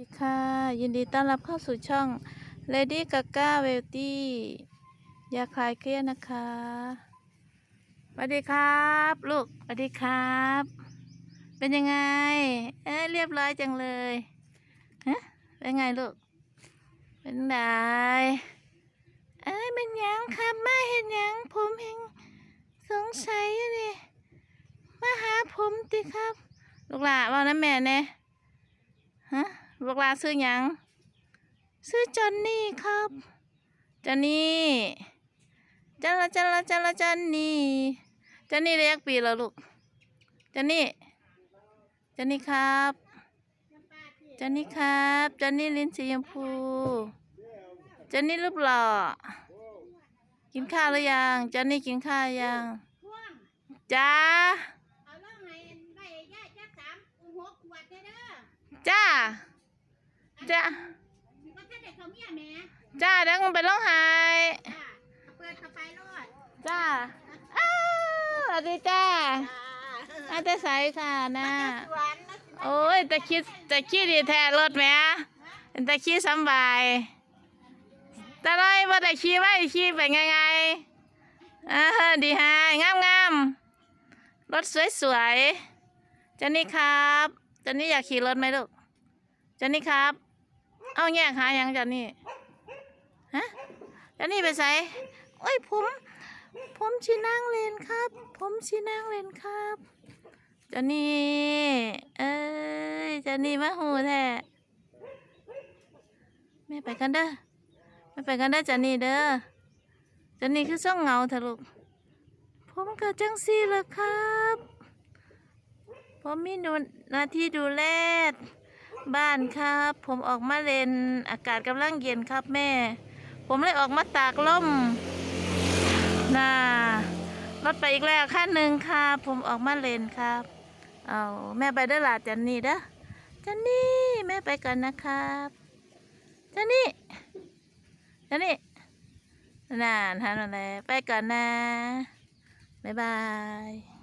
ดีค่ะ ยินดีต้อนรับเข้าสู่ช่อง Lady Gaga w e a l t y ยาคลายเครียดนะคะสวัสดีครับ ลูกสวัสดีครับ เป็นยังไง เอ้ยเรียบร้อยจังเลยฮะเป็นไงลูก เป็นไงเอ้ยเป็นยังครับมาเห็นยังผมเห็นสงสัยอยู่นี่มาหาผมติครับ ลูกหล่าว่านะแม่เนี่ยฮะ ลูกลาซื้อหยัง ซื้อจอนนี่ครับจอนนี่จันละจันละจันละจันนี่จอนนี่เรียกปีแล้วลูกจอนนี่จอนนี่ครับจอนนี่ครับจอนนี่ลิ้นสีชมพูจอนนี่รูปหล่อกินข้าวหรือยังจอนนี่กินข้าวยังจ้าเอาล่องให้ได้ย่าจักสามหกขวดเด้อ จ้าจ้าก็ถ้าเด็กเขาเมียแหม่จ้าเดี๋ยวมึงไปร้องไห้จ้าเปิดเข้าไปรอดจ้าอ้าวสวัสดีจ้าจ้าอาจจะใส่ค่ะนะสวนนะสิโอ้ยแต่คิดแต่ขี้ดีแท้รถแหม่แต่ขี้สำบายแต่ไรว่าแต่ขี้ไว้ขี้ไปไงไงอ่าดีฮะงามงามๆรถสวยๆเจนนี่ครับเจนนี่อยากขี่รถไหมลูกเจนนี่ครับ เอาแยกหายังเจนนี่ฮะเจนนี่ไปใส่โอ้ยผม ผมชีนั่งเลนครับ ผมชีนั่งเลนครับเจนนี่เอ้ยเจนนี่มาหูแท้แม่ไปกันเด้อแม่ไปกันเด้อเจนนี่เด้อเจนนี่คือส่องเงาเถอะลูกผมก็จังซี่แหละครับ ผมมีหนูหน้าที่ดูแล บ้านครับ ผมออกมาเล่นอากาศกำลังเย็นครับแม่ ผมเลยออกมาตากล่มน่ารถไปอีกแล้วขั้นหนึ่งครับผมออกมาเล่นครับเอาแม่ไปเด้อล่ะจันนี่เด้อจันนี่แม่ไปก่อนนะครับจันนี่จันนี่น่าทานอะไรไปก่อนนะบ๊ายบาย